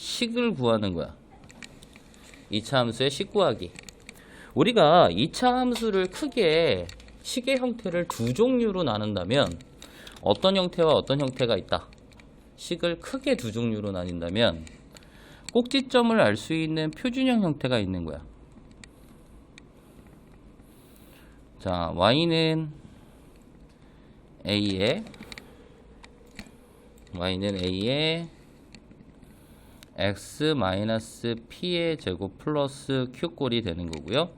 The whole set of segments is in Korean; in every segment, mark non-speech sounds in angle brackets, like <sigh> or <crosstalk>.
식을 구하는 거야. 2차 함수의 식 구하기. 우리가 2차 함수를 크게 식의 형태를 두 종류로 나눈다면 어떤 형태와 어떤 형태가 있다. 식을 크게 두 종류로 나뉜다면 꼭지점을 알 수 있는 표준형 형태가 있는 거야. 자, y는 a에 y는 a에 x 마이너스 p의 제곱 플러스 q꼴이 되는 거고요.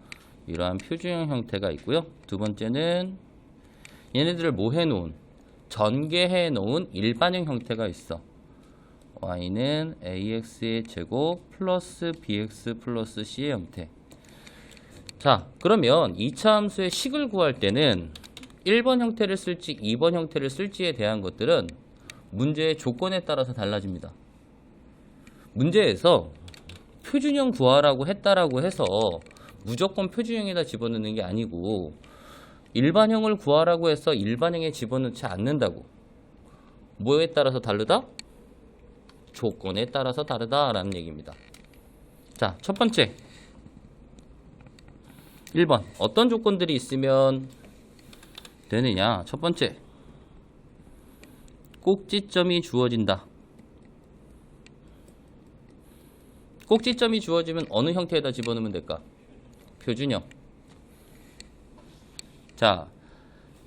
이러한 표준형 형태가 있고요. 두 번째는 얘네들을 뭐 해놓은 전개해 놓은 일반형 형태가 있어. y는 ax의 제곱 플러스 bx 플러스 c의 형태. 자, 그러면 2차 함수의 식을 구할 때는 1번 형태를 쓸지 2번 형태를 쓸지에 대한 것들은 문제의 조건에 따라서 달라집니다. 문제에서 표준형 구하라고 했다라고 해서 무조건 표준형에다 집어넣는 게 아니고 일반형을 구하라고 해서 일반형에 집어넣지 않는다고. 뭐에 따라서 다르다? 조건에 따라서 다르다라는 얘기입니다. 자, 첫 번째. 1번. 어떤 조건들이 있으면 되느냐? 첫 번째. 꼭지점이 주어진다. 꼭지점이 주어지면 어느 형태에다 집어넣으면 될까? 표준형. 자,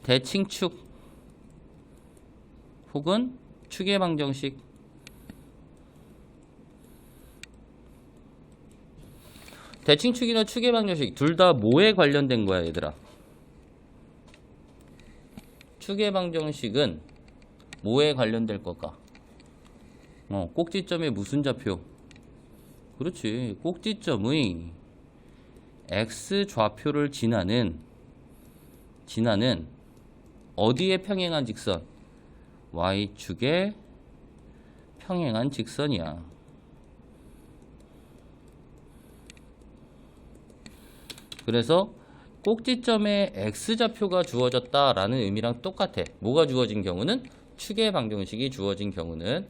대칭축 혹은 축의 방정식 대칭축이나 축의 방정식 둘 다 뭐에 관련된 거야, 얘들아? 축의 방정식은 뭐에 관련될 걸까? 어, 꼭지점의 무슨 좌표? 그렇지. 꼭지점의 x 좌표를 지나는 지나는 어디에 평행한 직선? y축에 평행한 직선이야. 그래서 꼭지점에 x좌표가 주어졌다라는 의미랑 똑같아. 뭐가 주어진 경우는 축의 방정식이 주어진 경우는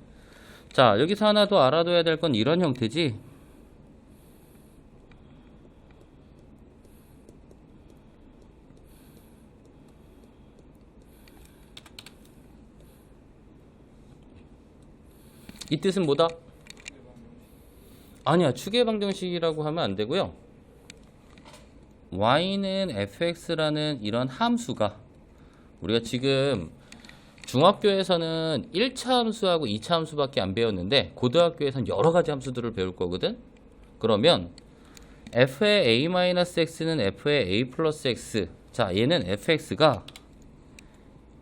자 여기서 하나 더 알아둬야 될 건 이런 형태지. 이 뜻은 뭐다? 아니야 축의 방정식이라고 하면 안 되고요. y는 fx라는 이런 함수가 우리가 지금 중학교에서는 1차 함수하고 2차 함수밖에 안 배웠는데 고등학교에서는 여러 가지 함수들을 배울 거거든. 그러면 f의 a-x는 f의 a 플러스 x. 자, 얘는 fx가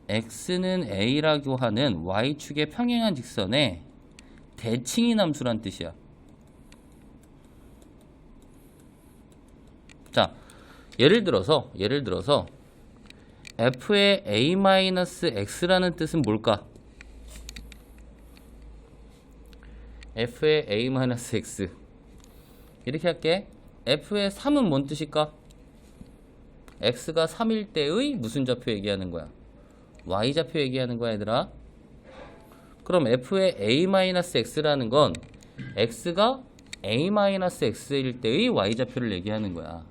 x는 a라고 하는 y축의 평행한 직선에 대칭인 함수란 뜻이야. 자, 예를 들어서 예를 들어서 f의 a-x라는 뜻은 뭘까? f의 a-x 이렇게 할게 f의 3은 뭔 뜻일까? x가 3일 때의 무슨 좌표 얘기하는 거야? y좌표 얘기하는 거야 얘들아 그럼 f의 a-x라는 건 x가 a-x일 때의 y좌표를 얘기하는 거야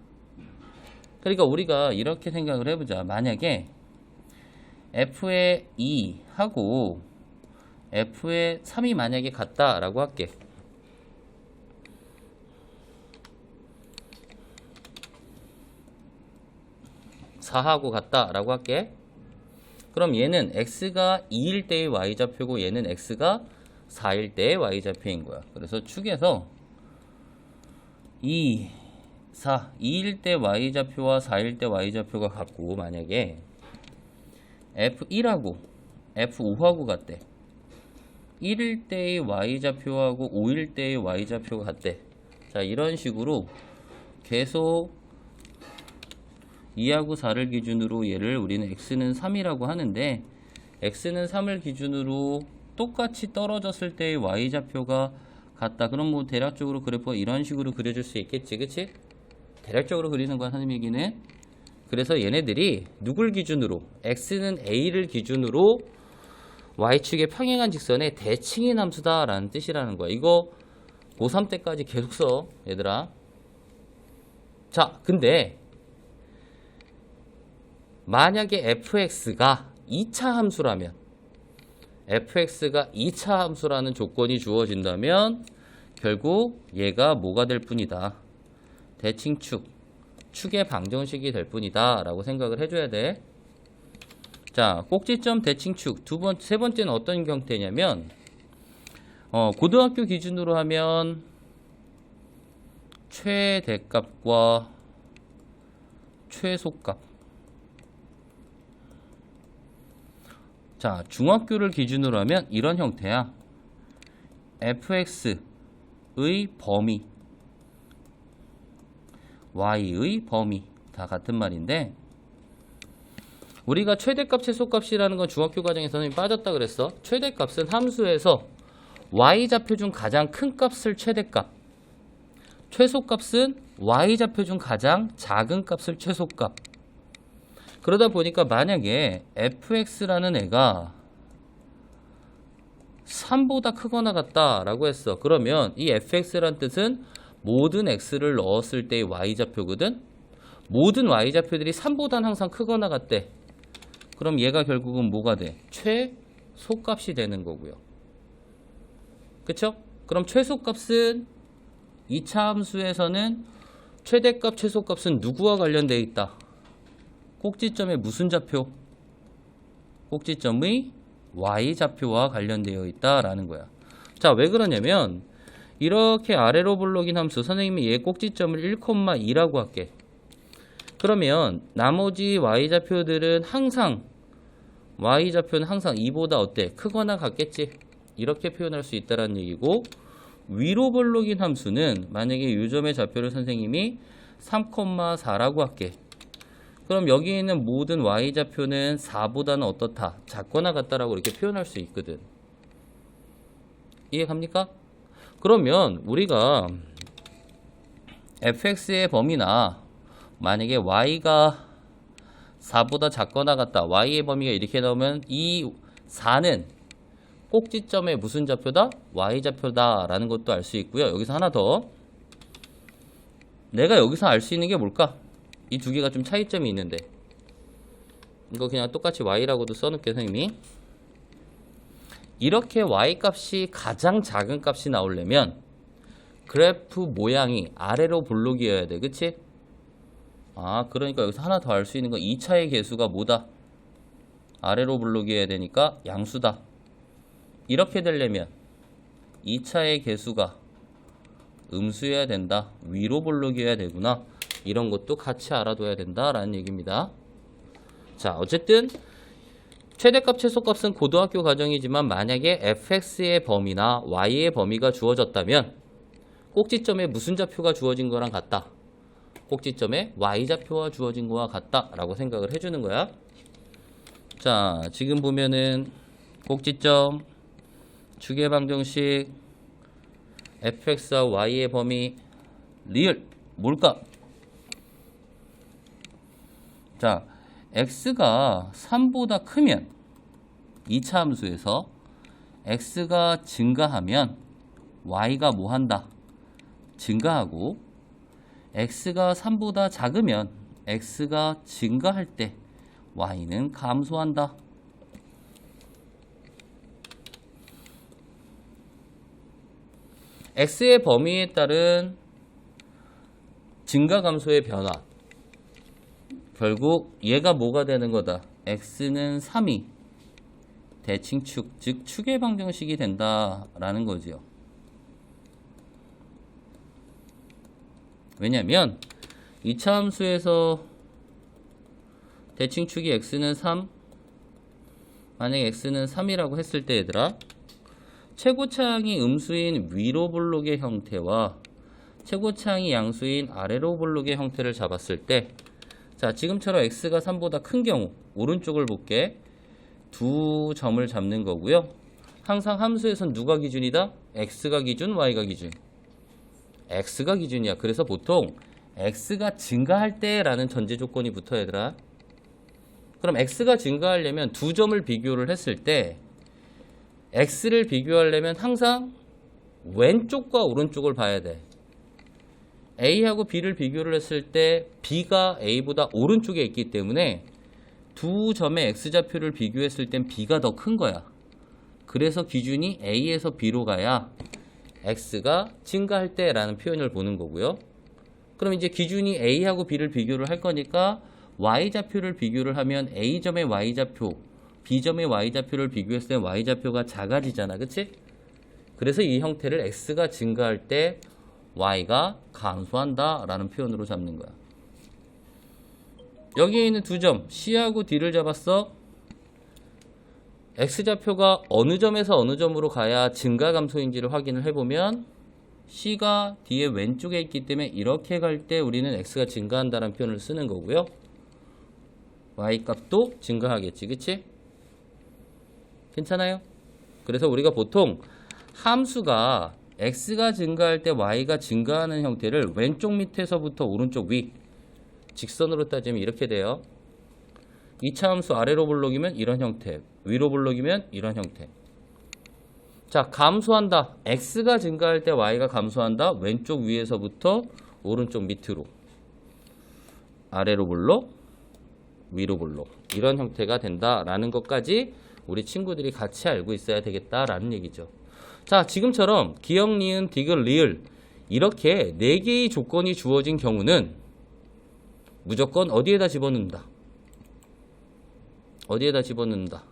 그러니까 우리가 이렇게 생각을 해보자. 만약에 f의 2하고 f의 3이 만약에 같다라고 할게. (4하고) 같다라고 할게 그럼 얘는 x가 2일 때의 y좌표고 얘는 x가 4일 때의 y좌표인 거야. 그래서 축에서 2 4, 2일 때 y좌표와 4일 때 y좌표가 같고 만약에 f1하고 f5하고 같대. 1일 때의 y좌표하고 5일 때의 y좌표가 같대. 자 이런 식으로 계속 2하고 4를 기준으로 얘를 우리는 x는 3이라고 하는데 x는 3을 기준으로 똑같이 떨어졌을 때의 y좌표가 같다 그럼 뭐 대략적으로 그래프가 이런 식으로 그려질 수 있겠지 그치? 대략적으로 그리는 거야 선생님 얘기는 그래서 얘네들이 누굴 기준으로 x는 a를 기준으로 y축의 평행한 직선의 대칭인 함수다 라는 뜻이라는 거야 이거 고3 때까지 계속 써, 얘들아. 자, 근데 만약에 fx가 2차 함수라면 fx가 2차 함수라는 조건이 주어진다면 결국 얘가 뭐가 될 뿐이다. 대칭축, 축의 방정식이 될 뿐이다. 라고 생각을 해줘야 돼. 자, 꼭지점 대칭축. 두 번, 세 번째는 어떤 형태냐면, 어, 고등학교 기준으로 하면 최대값과 최소값. 자, 중학교를 기준으로 하면 이런 형태야. fx의 범위, y의 범위 다 같은 말인데 우리가 최대값, 최소값이라는 건 중학교 과정에서는 빠졌다 그랬어. 최대값은 함수에서 y좌표 중 가장 큰 값을 최대값, 최소값은 y좌표 중 가장 작은 값을 최소값. 그러다 보니까 만약에 fx라는 애가 3보다 크거나 같다라고 했어. 그러면 이 fx란 뜻은 모든 x를 넣었을 때의 y좌표거든. 모든 y좌표들이 3보다는 항상 크거나 같대. 그럼 얘가 결국은 뭐가 돼? 최소값이 되는 거고요. 그쵸? 그럼 최소값은 2차 함수에서는 최대값, 최소값은 누구와 관련되어 있다? 꼭지점의 무슨 좌표? 꼭지점의 y좌표와 관련되어 있다라는 거야. 자, 왜 그러냐면 이렇게 아래로 블록인 함수 선생님이 얘 꼭지점을 1,2라고 할게. 그러면 나머지 y좌표들은 항상 y좌표는 항상 2보다 어때? 크거나 같겠지. 이렇게 표현할 수 있다라는 얘기고 위로 블록인 함수는 만약에 요점의 좌표를 선생님이 3,4라고 할게. 그럼 여기 있는 모든 y좌표는 4보다는 어떻다? 작거나 같다라고 이렇게 표현할 수 있거든. 이해 갑니까? 그러면 우리가 fx의 범위나 만약에 y가 4보다 작거나 같다. y의 범위가 이렇게 나오면 이 4는 꼭지점의 무슨 좌표다? y좌표다 라는 것도 알 수 있고요. 여기서 하나 더 내가 여기서 알 수 있는 게 뭘까? 이 두 개가 좀 차이점이 있는데. 이거 그냥 똑같이 y라고도 써놓게 선생님이. 이렇게 y 값이 가장 작은 값이 나오려면 그래프 모양이 아래로 볼록이어야 돼 그치? 아 그러니까 여기서 하나 더 알 수 있는 건 2차의 개수가 뭐다? 아래로 블록이어야 되니까 양수다. 이렇게 되려면 2차의 개수가 음수여야 된다. 위로 블록이어야 되구나 이런 것도 같이 알아둬야 된다라는 얘기입니다 자 어쨌든 최대값 최소값은 고등학교 과정이지만 만약에 fx의 범위나 y의 범위가 주어졌다면 꼭지점에 무슨 좌표가 주어진 거랑 같다 꼭지점에 y좌표가 주어진 거와 같다라고 생각을 해주는 거야. 자, 지금 보면은 꼭지점, 주계 방정식, fx와 y의 범위, 리을, 뭘까? 자, x가 3보다 크면 2차 함수에서 x가 증가하면 y가 뭐 한다? 증가하고 x가 3보다 작으면 x가 증가할 때 y는 감소한다. x의 범위에 따른 증가 감소의 변화. 결국 얘가 뭐가 되는 거다. x는 3이 대칭축, 즉 축의 방정식이 된다라는 거지요. 왜냐면 2차 함수에서 대칭축이 x는 3 만약에 x는 3이라고 했을 때 얘들아 최고차항이 음수인 위로 볼록의 형태와 최고차항이 양수인 아래로 볼록의 형태를 잡았을 때 자, 지금처럼 x가 3보다 큰 경우 오른쪽을 볼게. 두 점을 잡는 거고요. 항상 함수에선 누가 기준이다? x가 기준, y가 기준. x가 기준이야. 그래서 보통 x가 증가할 때라는 전제 조건이 붙어 얘들아. 그럼 x가 증가하려면 두 점을 비교를 했을 때 x를 비교하려면 항상 왼쪽과 오른쪽을 봐야 돼. A하고 B를 비교를 했을 때 B가 A보다 오른쪽에 있기 때문에 두 점의 X좌표를 비교했을 땐 B가 더 큰 거야. 그래서 기준이 A에서 B로 가야 X가 증가할 때라는 표현을 보는 거고요. 그럼 이제 기준이 A하고 B를 비교를 할 거니까 Y좌표를 비교를 하면 A점의 Y좌표, B점의 Y좌표를 비교했을 때 Y좌표가 작아지잖아. 그치? 그래서 이 형태를 X가 증가할 때 Y가 감소한다 라는 표현으로 잡는 거야. 여기에 있는 두 점, C하고 D를 잡았어. X좌표가 어느 점에서 어느 점으로 가야 증가 감소인지를 확인을 해보면 C가 D의 왼쪽에 있기 때문에 이렇게 갈 때 우리는 X가 증가한다는 표현을 쓰는 거고요. Y 값도 증가하겠지, 그치? 괜찮아요? 그래서 우리가 보통 함수가 x가 증가할 때 y가 증가하는 형태를 왼쪽 밑에서부터 오른쪽 위 직선으로 따지면 이렇게 돼요. 2차 함수 아래로 볼록이면 이런 형태, 위로 볼록이면 이런 형태. 자, 감소한다. x가 증가할 때 y가 감소한다. 왼쪽 위에서부터 오른쪽 밑으로. 아래로 볼록, 위로 볼록. 이런 형태가 된다라는 것까지 우리 친구들이 같이 알고 있어야 되겠다라는 얘기죠. 자, 지금처럼 기억, 니은, 디귿, 리을 이렇게 네 개의 조건이 주어진 경우는 무조건 어디에다 집어넣는다. 어디에다 집어넣는다.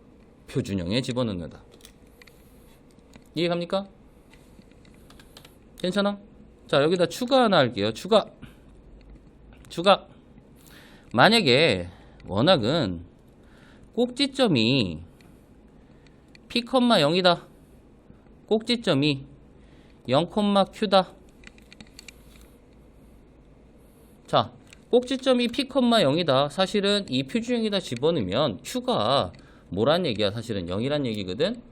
표준형에 집어넣는다. 이해갑니까? 괜찮아? 자, 여기다 추가 하나 할게요. 추가. 추가. 만약에 원학은 꼭지점이 P, 0이다. 꼭지점이 0,q다. 자, 꼭지점이 P, 0이다. 사실은 이 표준형에다 집어넣으면 q가 뭐란 얘기야? 사실은 0이란 얘기거든.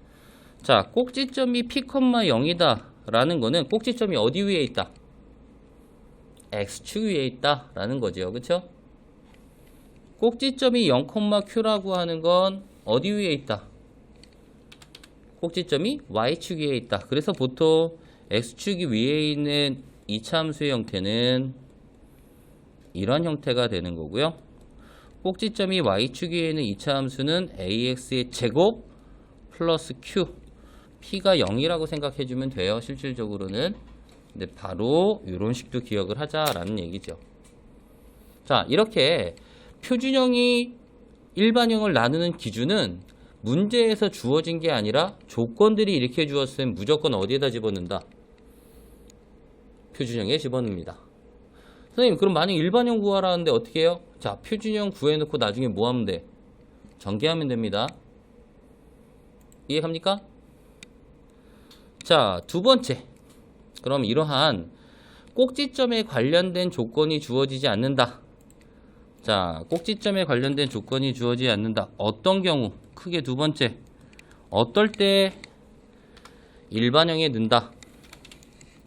자, 꼭지점이 P, 0이다. 라는 거는 꼭지점이 어디 위에 있다? x축 위에 있다. 라는 거죠. 그쵸? 꼭지점이 0,q라고 하는 건 어디 위에 있다? 꼭지점이 y축 위에 있다. 그래서 보통 x축이 위에 있는 함수의 형태는 이런 형태가 되는 거고요. 꼭지점이 y축 위에 있는 이차 함수는 ax의 제곱 플러스 q p가 0이라고 생각해 주면 돼요. 실질적으로는. 근데 바로 이런 식도 기억을 하자라는 얘기죠. 자, 이렇게 표준형이 일반형을 나누는 기준은 문제에서 주어진 게 아니라 조건들이 이렇게 주었으면 무조건 어디에다 집어넣는다? 표준형에 집어넣습니다. 선생님, 그럼 만약 일반형 구하라는데 어떻게 해요? 자, 표준형 구해놓고 나중에 뭐 하면 돼? 전개하면 됩니다. 이해갑니까? 자, 두 번째. 그럼 이러한 꼭지점에 관련된 조건이 주어지지 않는다. 자, 꼭지점에 관련된 조건이 주어지지 않는다. 어떤 경우? 크게 두 번째. 어떨 때 일반형에 넣는다.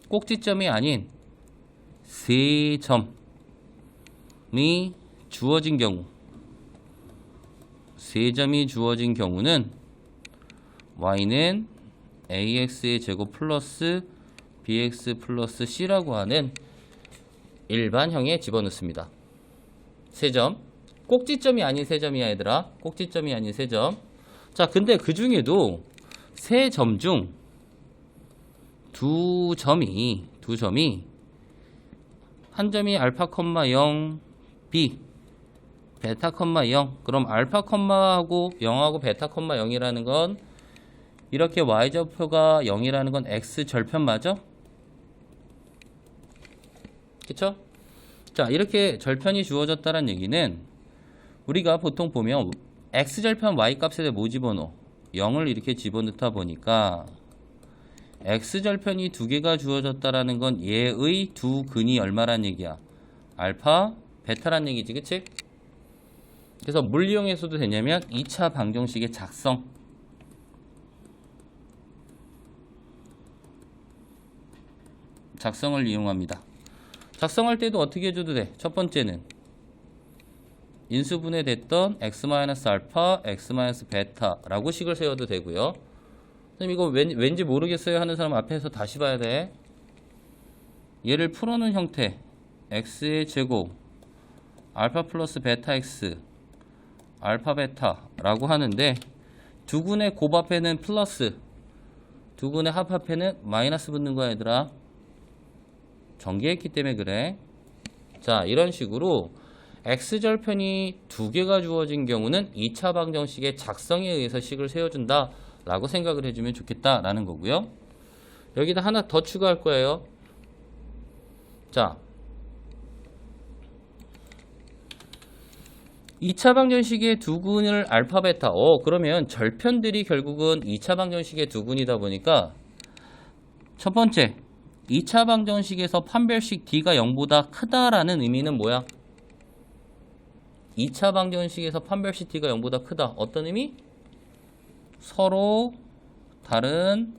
꼭지점이 아닌 세 점이 주어진 경우. 세 점이 주어진 경우는 y는 ax의 제곱 플러스 bx 플러스 c라고 하는 일반형에 집어넣습니다. 세 점. 꼭지점이 아닌 세 점이야, 얘들아. 꼭지점이 아닌 세 점. 자, 근데 그 중에도 세 점 중 두 점이, 두 점이 한 점이 알파 컴마 0, b, 베타 컴마 0. 그럼 알파 컴마하고 0하고 베타 컴마 0이라는 건 이렇게 y좌표가 0이라는 건 x 절편 맞아? 그쵸? 자, 이렇게 절편이 주어졌다는 얘기는 우리가 보통 보면 x절편 y값에 뭐 집어넣어? 0을 이렇게 집어넣다 보니까 x절편이 두 개가 주어졌다라는 건 얘의 두 근이 얼마란 얘기야? 알파, 베타란 얘기지, 그치? 그래서 뭘 이용해서도 되냐면 2차 방정식의 작성 작성을 이용합니다. 작성할 때도 어떻게 해줘도 돼? 첫 번째는 인수분해 됐던 x-알파, x-베타라고 식을 세워도 되고요. 선생님 이거 왠, 왠지 모르겠어요 하는 사람 앞에서 다시 봐야 돼. 얘를 풀어놓은 형태 x의 제곱 알파 플러스 베타 x 알파 베타라고 하는데 두 군의 곱 앞에는 플러스 두 군의 합합에는 마이너스 붙는 거야 얘들아 전개했기 때문에 그래. 자 이런 식으로 x절편이 두 개가 주어진 경우는 2차 방정식의 작성에 의해서 식을 세워준다 라고 생각을 해주면 좋겠다 라는 거고요. 여기다 하나 더 추가할 거예요. 자 2차 방정식의 두 군을 알파 베타. 어 그러면 절편들이 결국은 2차 방정식의 두 군이다 보니까 첫 번째 2차 방정식에서 판별식 D가 0보다 크다라는 의미는 뭐야? 2차 방정식에서 판별식 D가 0보다 크다. 어떤 의미? 서로 다른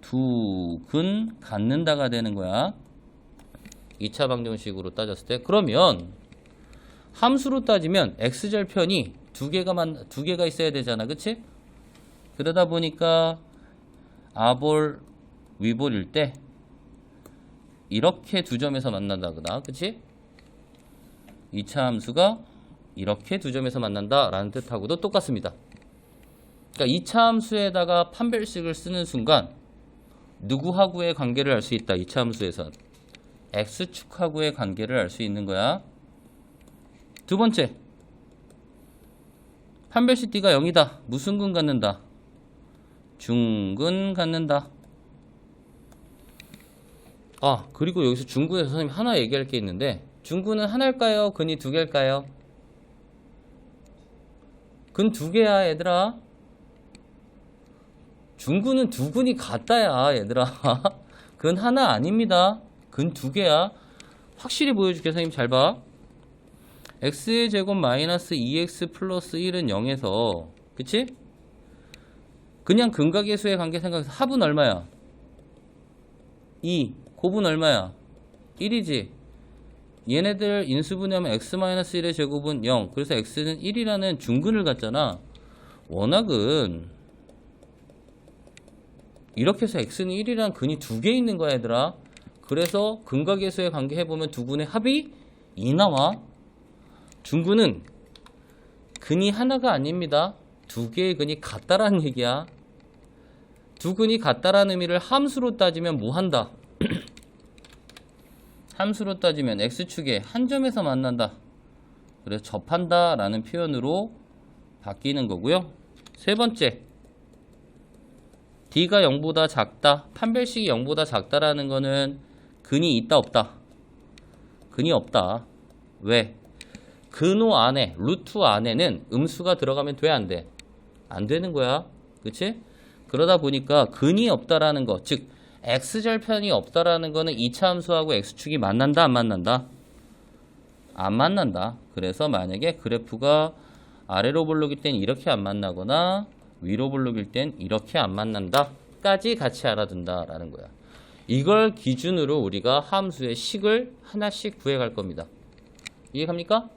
두 근 갖는다가 되는 거야. 2차 방정식으로 따졌을 때. 그러면 함수로 따지면 x절편이 두 개가 만, 두 개가 있어야 되잖아. 그치? 그러다 보니까 아볼 위볼일 때 이렇게 두 점에서 만난다거나 그치? 2차 함수가 이렇게 두 점에서 만난다 라는 뜻하고도 똑같습니다. 그러니까 2차 함수에다가 판별식을 쓰는 순간 누구하고의 관계를 알 수 있다. 2차 함수에선 x축하고의 관계를 알 수 있는 거야. 두 번째 판별식 D가 0이다. 무슨 근 갖는다? 중근 갖는다. 아 그리고 여기서 중근에서 선생님 하나 얘기할 게 있는데 중근은 하나일까요? 근이 두 개일까요? 근 두 개야 얘들아 중근은 두 근이 같다야 얘들아 <laughs> 근 하나 아닙니다 근 두 개야 확실히 보여줄게 선생님 잘봐 x의 제곱 마이너스 2x 플러스 1은 0에서 그치? 그냥 근각의 수의 관계 생각해서 합은 얼마야? 2 곱은 얼마야? 1이지. 얘네들 인수분해하면 x-1의 제곱은 0 그래서 x는 1이라는 중근을 갖잖아. 워낙은 이렇게 해서 x는 1이라는 근이 두 개 있는 거야 얘들아. 그래서 근각의 수의 관계 해보면 두 근의 합이 2 나와. 중근은 근이 하나가 아닙니다. 두 개의 근이 같다라는 얘기야. 두 근이 같다라는 의미를 함수로 따지면 뭐 한다? 함수로 따지면 x축에 한 점에서 만난다. 그래서 접한다 라는 표현으로 바뀌는 거고요. 세 번째 d가 0보다 작다. 판별식이 0보다 작다라는 거는 근이 있다 없다. 근이 없다. 왜? 근호 안에 루트 안에는 음수가 들어가면 돼 안 돼? 안 되는 거야. 그치? 그러다 보니까 근이 없다라는 거, 즉 x절편이 없다라는 거는 2차 함수하고 x축이 만난다 안 만난다? 안 만난다. 그래서 만약에 그래프가 아래로 볼록일 땐 이렇게 안 만나거나 위로 볼록일 땐 이렇게 안 만난다. 까지 같이 알아둔다라는 거야. 이걸 기준으로 우리가 함수의 식을 하나씩 구해갈 겁니다. 이해갑니까?